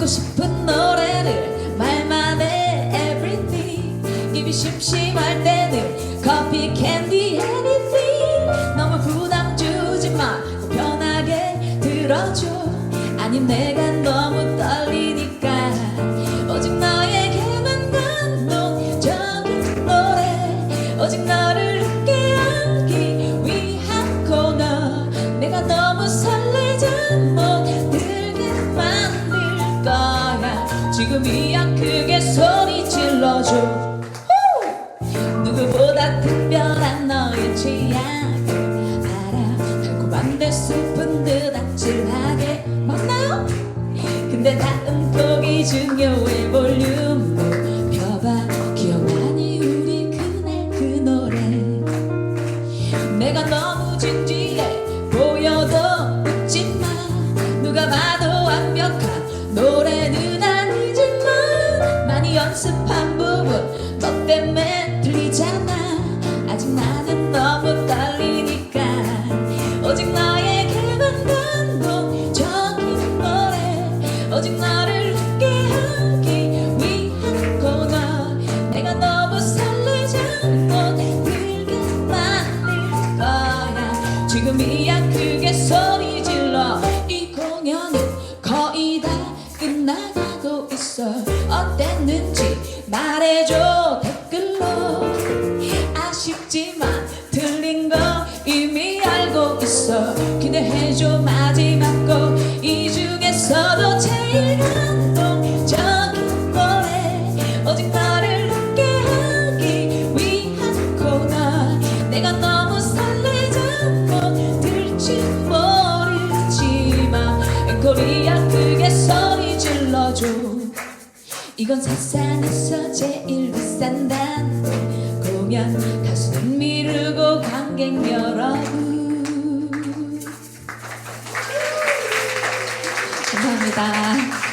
듣고 싶은 노래를 말만 해 everything. 입이 심심할 때는 커피 캔디 anything. 너무 부담 주지 마 편하게 들어줘. 아님 내가 너무 떨리니까. 오직 너에게만 감동적인 노래. 오직 너 지금이야 크게 소리 질러줘 후! 누구보다 특별한 너의 취향을 알아 달콤한데 슬픈 듯 아찔하게 맞나요? 근데 다음 곡이 중요해 볼륨 높여봐 기억나니 우리 그날 그 노래 내가 너무 진지해 보여도 웃지마 누가 봐도 완벽한 노래는 연습한 부분 너 때문에 들리잖아. 아직 나는 너무 떨리니까. 오직 너에게만 감동적인 노래? 오직 너를 웃게 하기 위한 코너. 내가 너무 설레자 못 들게 만들 거야. 지금이야 크 말해줘. 댓글로. 아쉽지만 틀린 거 이미 알고 있어. 기대해줘. 마지막 곡이 중에서도 제일 감동적인 노래. 오직 너를 웃게 하기 위한 코너. 내가 너무 설레자 못 들지 모르지만 앵콜이야. 크게 소리 질러줘 이건 세상에서 제일 비싼 단돈 공연 가수는 미루고 관객 여러분. 감사합니다